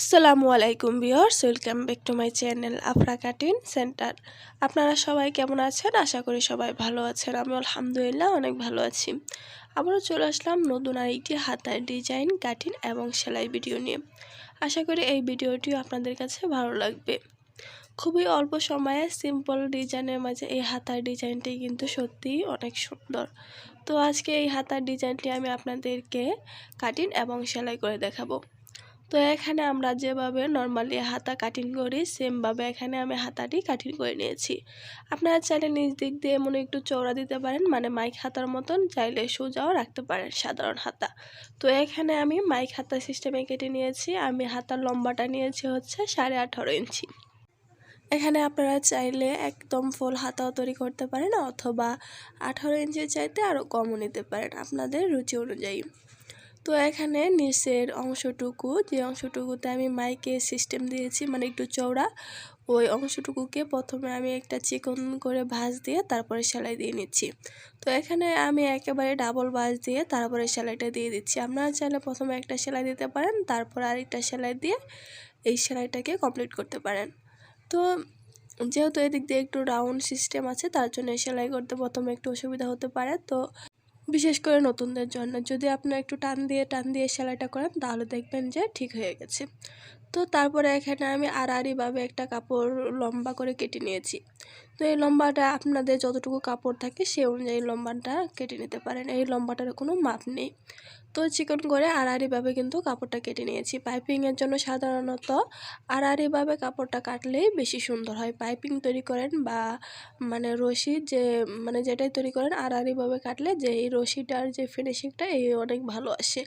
আসসালামু আলাইকুম viewers, welcome back to my channel Afra cutting centre. আপনারা সবাই কেমন আছেন? আশা করি সবাই ভালো আছেন। আমি আলহামদুলিল্লাহ অনেক ভালো আছি। আবারও চলে আসলাম নতুন আরেকটি হাতার ডিজাইন, কাটিন এবং সেলাই ভিডিও নিয়ে। আশা করি এই ভিডিওটিও আপনাদের কাছে ভালো লাগবে। খুবই অল্প সময়ে সিম্পল ডিজাইনের মাঝে এই হাতার ডিজাইনটি কিন্তু সত্যিই অনেক সুন্দর। তো আজকে এই হাতার ডিজাইনটি আমি আপনাদেরকে কাটিন এবং সেলাই করে দেখাবো। তো এখানে আমরা যেভাবে নর্মালি হাতা কাটিং করি সেমভাবে এখানে আমি হাতাটি কাটিং করে নিয়েছি। আপনারা চাইলে নিজ দিক দিয়ে এমন একটু চওড়া দিতে পারেন মানে মাইক হাতার মতন, চাইলে সোজাও রাখতে পারেন সাধারণ হাতা। তো এখানে আমি মাইক হাতা সিস্টেমে কেটে নিয়েছি, আমি হাতার লম্বাটা নিয়েছি হচ্ছে সাড়ে আঠারো ইঞ্চি। এখানে আপনারা চাইলে একদম ফুল হাতাও তৈরি করতে পারেন, অথবা আঠারো ইঞ্চির চাইতে আরও কমও নিতে পারেন, আপনাদের রুচি অনুযায়ী। তো এখানে নিচের অংশটুকু, যে অংশটুকুতে আমি মাইকে সিস্টেম দিয়েছি মানে একটু চওড়া, ওই অংশটুকুকে প্রথমে আমি একটা চিকন করে ভাঁজ দিয়ে তারপরে সেলাই দিয়ে নিচ্ছি। তো এখানে আমি একেবারে ডাবল ভাঁজ দিয়ে তারপরে সেলাইটা দিয়ে দিচ্ছি। আপনারা চাইলে প্রথমে একটা সেলাই দিতে পারেন, তারপর আরেকটা সেলাই দিয়ে এই সেলাইটাকে কমপ্লিট করতে পারেন। তো যেহেতু এদিক দিয়ে একটু রাউন্ড সিস্টেম আছে, তার জন্য সেলাই করতে প্রথমে একটু অসুবিধা হতে পারে, তো বিশেষ করে নতুনদের জন্য। যদি আপনার একটু টান দিয়ে টান দিয়ে সেলাইটা করেন, তাহলে দেখবেন যে ঠিক হয়ে গেছে। তো তারপরে এখানে আমি আড়াআড়িভাবে একটা কাপড় লম্বা করে কেটে নিয়েছি। তো এই লম্বাটা আপনাদের যতটুকু কাপড় থাকে সে অনুযায়ী লম্বাটা কেটে নিতে পারেন। এই লম্বাটার কোনো মাপ নেই। তো চিকন করে আড়াআড়িভাবে কিন্তু কাপড়টা কেটে নিয়েছি। পাইপিংয়ের জন্য সাধারণত আড়াআড়িভাবে কাপড়টা কাটলেই বেশি সুন্দর হয়। পাইপিং তৈরি করেন বা মানে রশি যে মানে যেটাই তৈরি করেন আড়াআড়িভাবে কাটলে যে এই রশিটার যে ফিনিশিংটা এই অনেক ভালো আসে।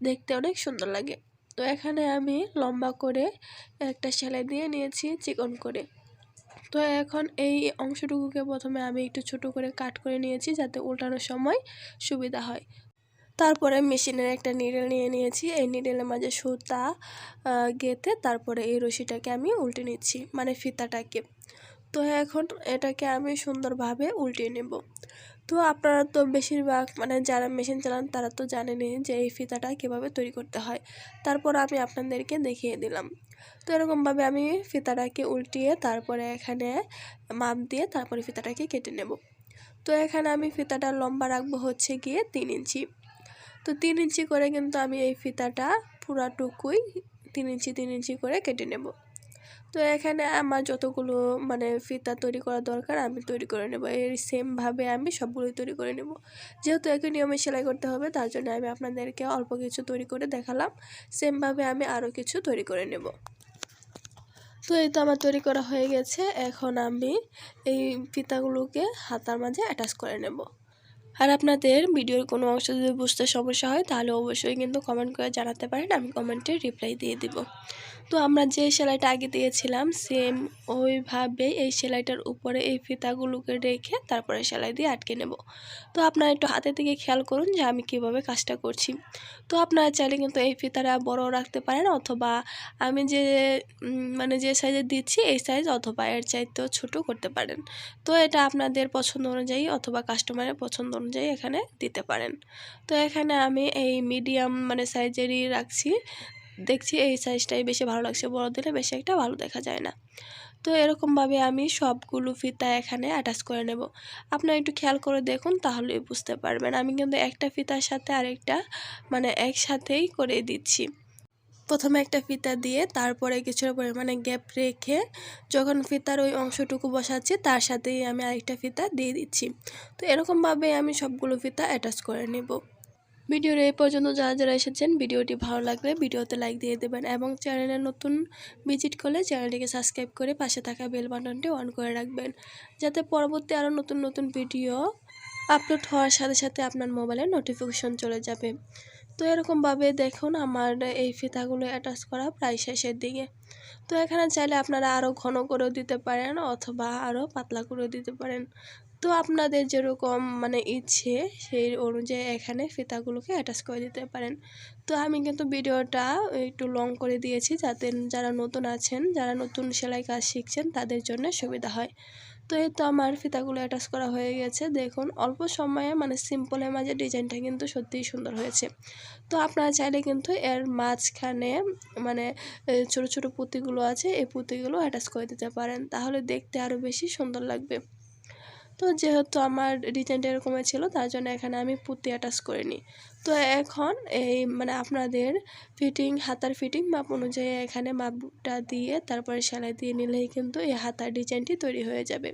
দেখতে অনেক সুন্দর লাগে। তো এখানে আমি লম্বা করে একটা সেলাই দিয়ে নিয়েছি চিকন করে। তো এখন এই অংশটুকুকে প্রথমে আমি একটু ছোট করে কাট করে নিয়েছি যাতে উল্টানোর সময় সুবিধা হয়। তারপরে মেশিনের একটা নিডেল নিয়ে নিয়েছি। এই নিডেলের মাঝে সুতা গেঁথে তারপরে এই রশিটাকে আমি উল্টে নিচ্ছি মানে ফিতাটাকে। তো এখন এটাকে আমি সুন্দরভাবে উল্টিয়ে নেব। তো আপনারা তো বেশিরভাগ মানে যারা মেশিন চালান তারা তো জানেনই যে এই ফিতাটা কীভাবে তৈরি করতে হয়। তারপর আমি আপনাদেরকে দেখিয়ে দিলাম। তো এরকমভাবে আমি ফিতাটাকে উল্টিয়ে তারপরে এখানে মাপ দিয়ে তারপরে ফিতাটাকে কেটে নেব। তো এখানে আমি ফিতাটা লম্বা রাখব হচ্ছে গিয়ে তিন ইঞ্চি। তো তিন ইঞ্চি করে কিন্তু আমি এই ফিতাটা পুরাটুকুই তিন ইঞ্চি তিন ইঞ্চি করে কেটে নেব। তো এখানে আমার যতগুলো মানে ফিতা তৈরি করা দরকার, আমি তৈরি করে নেব। এর সেমভাবে আমি সবগুলোই তৈরি করে নেব। যেহেতু একই নিয়মে সেলাই করতে হবে, তার জন্য আমি আপনাদেরকে অল্প কিছু তৈরি করে দেখালাম। সেমভাবে আমি আরও কিছু তৈরি করে নেব। তো এই তো আমার তৈরি করা হয়ে গেছে। এখন আমি এই ফিতাগুলোকে হাতার মাঝে অ্যাটাচ করে নেব। আর আপনাদের ভিডিওর কোনো অংশ যদি বুঝতে সমস্যা হয়, তাহলে অবশ্যই কিন্তু কমেন্ট করে জানাতে পারেন, আমি কমেন্টে রিপ্লাই দিয়ে দিব। তো আমরা যে সেলাইটা আগে দিয়েছিলাম সেম ওইভাবে এই সেলাইটার উপরে এই ফিতাগুলোকে রেখে তারপরে সেলাই দিয়ে আটকে নেব। তো আপনারা একটু হাতে থেকে খেয়াল করুন যে আমি কীভাবে কাজটা করছি। তো আপনারা চাইলে কিন্তু এই ফিতাটা বড় রাখতে পারেন, অথবা আমি যে মানে যে সাইজে দিচ্ছি, এই সাইজ অথবা এর চাইতেও ছোটো করতে পারেন। তো এটা আপনাদের পছন্দ অনুযায়ী অথবা কাস্টমারের পছন্দ অনুযায়ী এখানে দিতে পারেন। তো এখানে আমি এই মিডিয়াম মানে সাইজেরই রাখছি। দেখছি এই সাইজটাই বেশি ভালো লাগছে বড় দিলে বেশি একটা ভালো দেখা যায় না। তো এরকমভাবে আমি সবগুলো ফিতা এখানে অ্যাটাচ করে নেব। আপনারা একটু খেয়াল করে দেখুন তাহলেই বুঝতে পারবেন। আমি কিন্তু একটা ফিতার সাথে আরেকটা মানে একসাথেই করে দিচ্ছি। প্রথমে একটা ফিতা দিয়ে তারপরে কিছুটা পরিমাণে গ্যাপ রেখে যখন ফিতার ওই অংশটুকু বসাচ্ছি, তার সাথেই আমি আরেকটা ফিতা দিয়ে দিচ্ছি। তো এরকমভাবে আমি সবগুলো ফিতা অ্যাটাচ করে নেব। ভিডিওর এই পর্যন্ত যারা যারা এসেছেন, ভিডিওটি ভালো লাগলে ভিডিওতে লাইক দিয়ে দেবেন এবং চ্যানেলে নতুন ভিজিট করলে চ্যানেলটিকে সাবস্ক্রাইব করে পাশে থাকা বেল বাটনটি অন করে রাখবেন। যাতে পরবর্তী আরও নতুন নতুন ভিডিও আপলোড হওয়ার সাথে সাথে আপনার মোবাইলে নোটিফিকেশন চলে যাবে। তো এরকমভাবে দেখুন আমার এই ফিতাগুলো অ্যাটাচ করা প্রায় শেষের দিকে। তো এখানে চাইলে আপনারা আরও ঘন করেও দিতে পারেন অথবা আরও পাতলা করেও দিতে পারেন। তো আপনাদের যেরকম মানে ইচ্ছে সেই অনুযায়ী এখানে ফিতাগুলোকে অ্যাটাচ করে দিতে পারেন। তো আমি কিন্তু ভিডিওটা একটু লং করে দিয়েছি যাতে যারা নতুন আছেন, যারা নতুন সেলাই কাজ শিখছেন তাদের জন্য সুবিধা হয়। তো এই তো আমার ফিতাগুলো অ্যাটাচ করা হয়ে গেছে। দেখুন, অল্প সময়ে মানে সিম্পলের মাঝে ডিজাইনটা কিন্তু সত্যিই সুন্দর হয়েছে। তো আপনারা চাইলে কিন্তু এর মাঝখানে মানে ছোট ছোট পুঁতিগুলো আছে, এই পুঁতিগুলো অ্যাটাচ করে দিতে পারেন। তাহলে দেখতে আরও বেশি সুন্দর লাগবে। তো যেহেতু আমার ডিজাইনটা এরকমই ছিল, তার জন্য এখানে আমি পুঁতি অ্যাটাচ করিনি। তো এখন এই মানে আপনাদের ফিটিং হাতার ফিটিং মাপ অনুযায়ী এখানে মাপটা দিয়ে তারপরে সেলাই দিয়ে নিলেই কিন্তু এই হাতার ডিজাইনটি তৈরি হয়ে যাবে।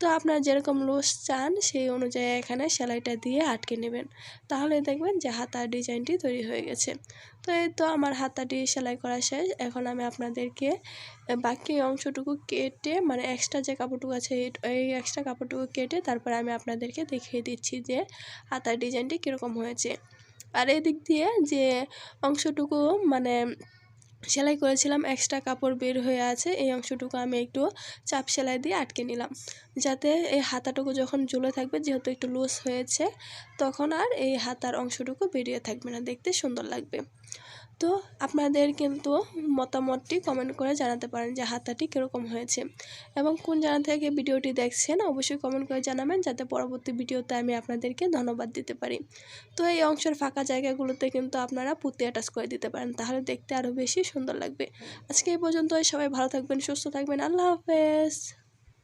তো আপনারা যেরকম লুজ চান, সেই অনুযায়ী এখানে সেলাইটা দিয়ে আটকে নেবেন। তাহলে দেখবেন যে হাতার ডিজাইনটি তৈরি হয়ে গেছে। তো এই তো আমার হাতাটি সেলাই করা শেষ। এখন আমি আপনাদেরকে বাকি অংশটুকু কেটে মানে এক্সট্রা যে কাপড়টুকু আছে, এই- এক্সট্রা কাপড়টুকু কেটে তারপরে আমি আপনাদেরকে দেখিয়ে দিচ্ছি যে হাতার ডিজাইনটি কীরকম হয়েছে। আর এদিক দিয়ে যে অংশটুকু মানে সেলাই করেছিলাম এক্সট্রা কাপড় বের হয়ে আছে, এই অংশটুকু আমি একটু চাপ সেলাই দিয়ে আটকে নিলাম। যাতে এই হাতাটুকু যখন ঝুলে থাকবে, যেহেতু একটু লুজ হয়েছে, তখন আর এই হাতার অংশটুকু বেরিয়ে থাকবে না, দেখতে সুন্দর লাগবে। তো আপনাদের কিন্তু মতামতটি কমেন্ট করে জানাতে পারেন যে হাতাটি কীরকম হয়েছে এবং কোন জানা থেকে ভিডিওটি দেখছেন, অবশ্যই কমেন্ট করে জানাবেন, যাতে পরবর্তী ভিডিওতে আমি আপনাদেরকে ধন্যবাদ দিতে পারি। তো এই অংশের ফাঁকা জায়গাগুলোতে কিন্তু আপনারা পুঁতি অ্যাটাচ করে দিতে পারেন, তাহলে দেখতে আরও বেশি সুন্দর লাগবে। আজকে এই পর্যন্ত সবাই ভালো থাকবেন সুস্থ থাকবেন। আল্লাহ হাফেজ।